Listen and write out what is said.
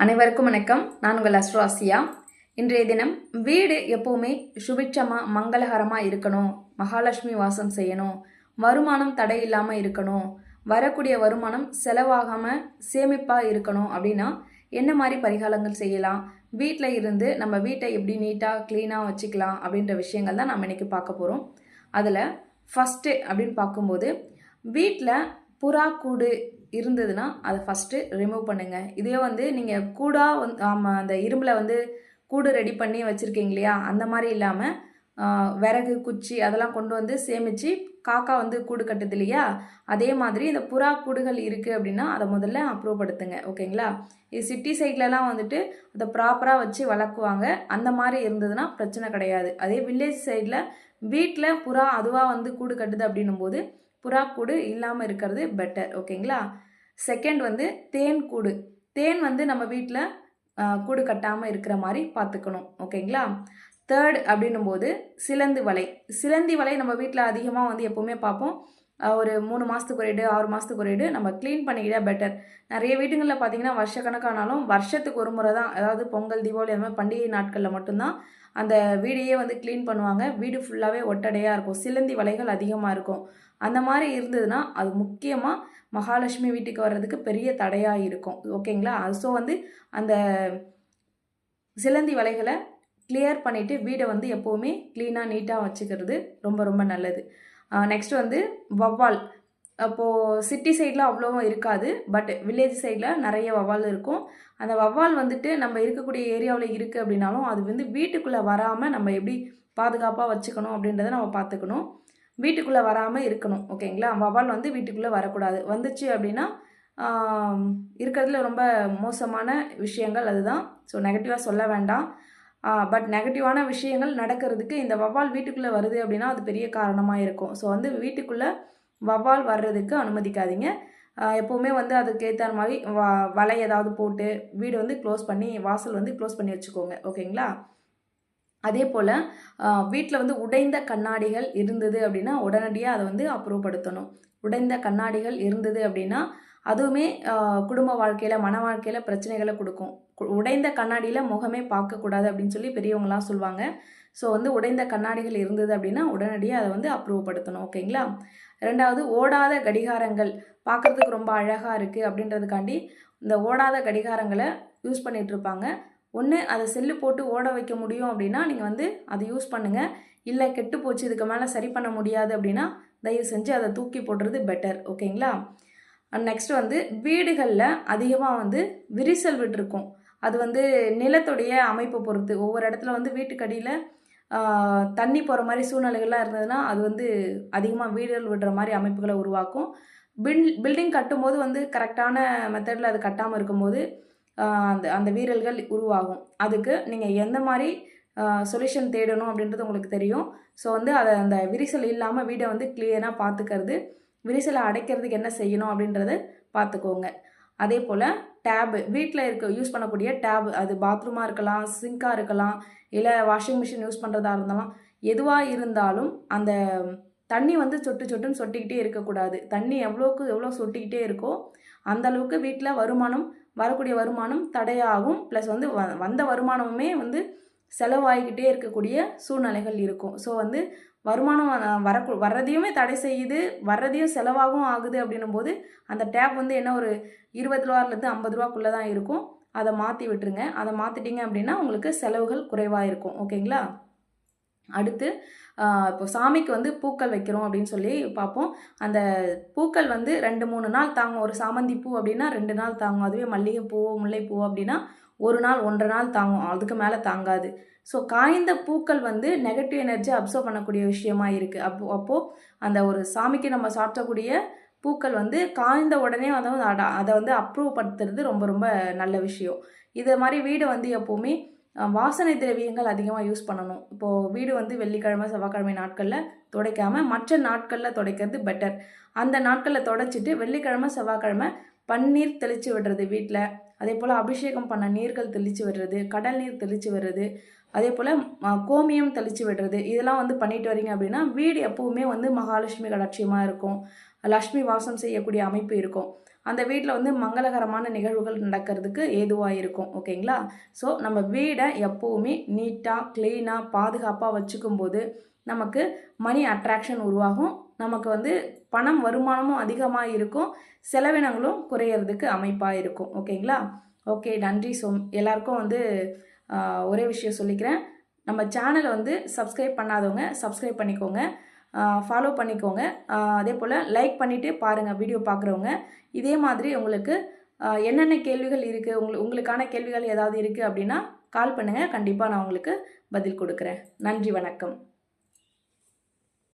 அனைவருக்கும் வணக்கம். நான் உங்கள் அஸ்ட்ராசியா இன்றைய தினம் வீடு எப்போவுமே சுபிட்சமாக மங்களகரமாக இருக்கணும். மகாலட்சுமி வாசம் செய்யணும். வருமானம் தடை இல்லாமல் இருக்கணும். வரக்கூடிய வருமானம் செலவாகாமல் சேமிப்பாக இருக்கணும் அப்படின்னா என்ன மாதிரி பரிகாரங்கள் செய்யலாம்? வீட்டில் இருந்து நம்ம வீட்டை எப்படி நீட்டாக க்ளீனாக வச்சுக்கலாம் அப்படின்ற விஷயங்கள் தான் நம்ம இன்றைக்கி பார்க்க போகிறோம் அதில் ஃபஸ்ட்டு அப்படின்னு பார்க்கும்போது வீட்டில் புறா கூடு இருந்ததுன்னா அதை ஃபஸ்ட்டு ரிமூவ் பண்ணுங்கள் இதே வந்து நீங்கள் கூடாக வந்து ஆமாம் அந்த இரும்பில் வந்து கூடு ரெடி பண்ணி வச்சுருக்கீங்க இல்லையா? அந்த மாதிரி இல்லாமல் விறகு குச்சி அதெல்லாம் கொண்டு வந்து சேமித்து காக்கா வந்து கூடு கட்டுது இல்லையா? அதே மாதிரி இந்த புறா கூடுகள் இருக்குது அப்படின்னா அதை முதல்ல அப்ரூவ் படுத்துங்க. ஓகேங்களா இது சிட்டி சைட்லலாம் வந்துட்டு அதை ப்ராப்பராக வச்சு வளர்க்குவாங்க. அந்த மாதிரி இருந்ததுன்னா பிரச்சனை கிடையாது. அதே வில்லேஜ் சைடில் வீட்டில் புறா அதுவாக வந்து கூடு கட்டுது அப்படின்னும் போது புறா கூடு இல்லாமல் இருக்கிறது பெட்டர் ஓகேங்களா செகண்ட் வந்து தேன் கூடு. தேன் வந்து நம்ம வீட்டில் கூடு கட்டாமல் இருக்கிற மாதிரி பார்த்துக்கணும் ஓகேங்களா தேர்ட் அப்படின்னும் போது சிலந்தி வலை. சிலந்தி வலை நம்ம வீட்டில் அதிகமாக வந்து எப்போவுமே பார்ப்போம் ஒரு மூணு மாதத்துக்கு ஒரு ஆறு மாதத்துக்கு ஒரு நம்ம க்ளீன் பண்ணிக்கிட்டா பெட்டர் நிறைய வீடுகளில் பார்த்தீங்கன்னா வருஷக்கணக்கானாலும் வருஷத்துக்கு ஒரு முறை தான் அதாவது பொங்கல் தீபாவளி அந்த மாதிரி பண்டிகை நாட்களில் மட்டும்தான் அந்த வீடையே வந்து க்ளீன் பண்ணுவாங்க. வீடு ஃபுல்லாகவே ஒட்டடையாக இருக்கும். சிலந்தி வலைகள் அதிகமாக இருக்கும். அந்த மாதிரி இருந்ததுன்னா அது முக்கியமாக மகாலட்சுமி வீட்டுக்கு வர்றதுக்கு பெரிய தடையாக இருக்கும். ஓகேங்களா? ஸோ வந்து அந்த சிலந்தி வலைகளை கிளியர் பண்ணிவிட்டு வீடை வந்து எப்போவுமே க்ளீனாக நீட்டாக வச்சுக்கிறது ரொம்ப ரொம்ப நல்லது. நெக்ஸ்ட் வந்து வவ்வால் அப்போது சிட்டி சைடில் அவ்வளோவும் இருக்காது பட் வில்லேஜ் சைடில் நிறைய வவ்வால் இருக்கும். அந்த வவ்வால் வந்துட்டு நம்ம இருக்கக்கூடிய ஏரியாவில் இருக்குது அப்படின்னாலும் அது வந்து வீட்டுக்குள்ளே வராமல் நம்ம எப்படி பாதுகாப்பாக வச்சுக்கணும் அப்படின்றத நம்ம பார்த்துக்கணும். வீட்டுக்குள்ளே வராமல் இருக்கணும் ஓகேங்களா வவ்வால் வந்து வீட்டுக்குள்ளே வரக்கூடாது. வந்துச்சு அப்படின்னா இருக்கிறதுல ரொம்ப மோசமான விஷயங்கள் அதுதான். ஸோ நெகட்டிவாக சொல்ல வேண்டாம். பட் நெகட்டிவான விஷயங்கள் நடக்கிறதுக்கு இந்த வவ்வால் வீட்டுக்குள்ளே வருது அப்படின்னா அது பெரிய காரணமாக இருக்கும். ஸோ வந்து வீட்டுக்குள்ளே வவ்வால் வர்றதுக்கு அனுமதிக்காதீங்க. எப்போவுமே வந்து அதுக்கேற்ற மாதிரி வ வலை ஏதாவது போட்டு வீடு வந்து க்ளோஸ் பண்ணி வாசல் வந்து க்ளோஸ் பண்ணி வச்சுக்கோங்க. ஓகேங்களா? அதே போல் வீட்டில் வந்து உடைந்த கண்ணாடிகள் இருந்தது அப்படின்னா உடனடியாக அதை வந்து அப்ரூவ் படுத்தணும் உடைந்த கண்ணாடிகள் இருந்தது அப்படின்னா அதுவுமே குடும்ப வாழ்க்கையில் மன வாழ்க்கையில் பிரச்சனைகளை கொடுக்கும். உடைந்த கண்ணாடியில் முகமே பார்க்கக்கூடாது அப்படின்னு சொல்லி பெரியவங்களாம் சொல்லுவாங்க. ஸோ வந்து உடைந்த கண்ணாடிகள் இருந்தது அப்படின்னா உடனடியாக அதை வந்து அப்ரூவப்படுத்தணும் ஓகேங்களா ரெண்டாவது ஓடாத கடிகாரங்கள். பார்க்குறதுக்கு ரொம்ப அழகாக இருக்குது அப்படின்றதுக்காண்டி இந்த ஓடாத கடிகாரங்களை யூஸ் பண்ணிகிட்ருப்பாங்க ஒன்று அதை செல்லு போட்டு ஓட வைக்க முடியும் அப்படின்னா நீங்கள் வந்து அதை யூஸ் பண்ணுங்கள் இல்லை கெட்டு போச்சு இதுக்கு மேலே சரி பண்ண முடியாது அப்படின்னா தயவு செஞ்சு அதை தூக்கி போடுறது பெட்டர் ஓகேங்களா நெக்ஸ்ட் வந்து வீடுகளில் அதிகமாக வந்து விரிசல் விட்டுருக்கும். அது வந்து நிலத்துடைய அமைப்பை பொறுத்து. ஒவ்வொரு இடத்துல வந்து வீட்டுக்கடியில் தண்ணி போகிற மாதிரி சூழ்நிலைகள்லாம் இருந்ததுன்னா அது வந்து அதிகமாக வீடுகள் விடுற மாதிரி அமைப்புகளை உருவாக்கும். பில் பில்டிங் கட்டும்போது வந்து கரெக்டான மெத்தடில் அது கட்டாமல் இருக்கும்போது அந்த அந்த வீரல்கள் உருவாகும். அதுக்கு நீங்கள் எந்த மாதிரி சொல்யூஷன் தேடணும் அப்படின்றது உங்களுக்கு தெரியும். ஸோ வந்து அதை அந்த விரிசல் இல்லாமல் வீடை வந்து கிளியராக பார்த்துக்கிறது விரிசலை அடைக்கிறதுக்கு என்ன செய்யணும் அப்படின்றத பார்த்துக்கோங்க அதே போல் டேபு வீட்டில் இருக்க யூஸ் பண்ணக்கூடிய டேபு அது பாத்ரூமாக இருக்கலாம் சிங்காக இருக்கலாம் இல்லை வாஷிங் மிஷின் யூஸ் பண்ணுறதா இருந்தாலும் எதுவாக இருந்தாலும் அந்த தண்ணி வந்து சொட்டு சொட்டுன்னு சொட்டிக்கிட்டே இருக்கக்கூடாது. தண்ணி எவ்வளோக்கு எவ்வளோ சொட்டிக்கிட்டே இருக்கோ அந்தளவுக்கு வீட்டில் வருமானம் வரக்கூடிய வருமானம் தடையாகும். ப்ளஸ் வந்து வ வந்த வருமானமுமே வந்து செலவாகிக்கிட்டே இருக்கக்கூடிய சூழ்நிலைகள் இருக்கும். ஸோ வந்து வருமானம் வர வர்றதையுமே தடை செய்யுது. வர்றதையும் செலவாகவும் ஆகுது அப்படின்னும் போது அந்த டேப் வந்து என்ன ஒரு இருபது ரூபாலேருந்து ஐம்பது ரூபாக்குள்ளே தான் இருக்கும். அதை மாற்றி விட்டுருங்க. அதை மாற்றிட்டீங்க அப்படின்னா உங்களுக்கு செலவுகள் குறைவாக இருக்கும் ஓகேங்களா? அடுத்து இப்போ சாமிக்கு வந்து பூக்கள் வைக்கிறோம் அப்படின்னு சொல்லி பார்ப்போம். அந்த பூக்கள் வந்து ரெண்டு மூணு நாள் தாங்கும். ஒரு சாமந்தி பூ அப்படின்னா ரெண்டு நாள் தாங்கும். அதுவே மல்லிகைப்பூ முல்லைப்பூ அப்படின்னா ஒரு நாள் ஒன்றரை நாள் தாங்கும். அதுக்கு மேலே தாங்காது. ஸோ காய்ந்த பூக்கள் வந்து நெகட்டிவ் எனர்ஜி அப்சர்வ் பண்ணக்கூடிய விஷயமா இருக்குது அப்போ அப்போது அந்த ஒரு சாமிக்கு நம்ம சாப்பிடக்கூடிய பூக்கள் வந்து காய்ந்த உடனே அதை வந்து அதை வந்து அப்ரூவ் படுத்துறது ரொம்ப ரொம்ப நல்ல விஷயம். இதை மாதிரி வீடை வந்து எப்போவுமே வாசனை திரவியங்கள் அதிகமாக யூஸ் பண்ணணும். இப்போது வீடு வந்து வெள்ளிக்கிழமை செவ்வாய்க்கிழமை நாட்களில் துடைக்காமல் மற்ற நாட்களில் துடைக்கிறது பெட்டர் அந்த நாட்களில் துடைச்சிட்டு வெள்ளிக்கிழமை செவ்வாய்க்கிழமை பன்னீர் தெளித்து விடுறது வீட்டில் அதே போல் அபிஷேகம் பண்ண நீர்கள் தெளித்து விடுறது கடல் நீர் தெளித்து விடுறது அதே போல் கோமியம் தெளித்து விடுறது. இதெல்லாம் வந்து பண்ணிட்டு வரீங்க அப்படின்னா வீடு எப்போவுமே வந்து மகாலட்சுமி கடாட்சியமாக இருக்கும். லக்ஷ்மி வாசம் செய்யக்கூடிய அமைப்பு இருக்கும். அந்த வீட்டில் வந்து மங்களகரமான நிகழ்வுகள் நடக்கிறதுக்கு ஏதுவாக இருக்கும் ஓகேங்களா? ஸோ நம்ம வீடை எப்போவுமே நீட்டாக க்ளீனாக பாதுகாப்பாக வச்சுக்கும் போது நமக்கு மணி அட்ராக்ஷன் உருவாகும். நமக்கு வந்து பணம் வருமானமும் அதிகமாக இருக்கும். செலவினங்களும் குறையிறதுக்கு அமைப்பாக இருக்கும் ஓகேங்களா? ஓகே நன்றி. ஸோ எல்லாருக்கும் வந்து ஒரே விஷயம் சொல்லிக்கிறேன். நம்ம சேனலை வந்து சப்ஸ்கிரைப் பண்ணாதவங்க சப்ஸ்கிரைப் பண்ணிக்கோங்க. ஃபாலோ பண்ணிக்கோங்க. அதே போல் லைக் பண்ணிவிட்டு பாருங்கள் வீடியோ பார்க்குறவங்க இதே மாதிரி உங்களுக்கு என்னென்ன கேள்விகள் இருக்குது உங்களுக்கு உங்களுக்கான கேள்விகள் ஏதாவது இருக்குது அப்படின்னா கால் பண்ணுங்கள் கண்டிப்பாக நான் உங்களுக்கு பதில் கொடுக்குறேன். நன்றி வணக்கம்.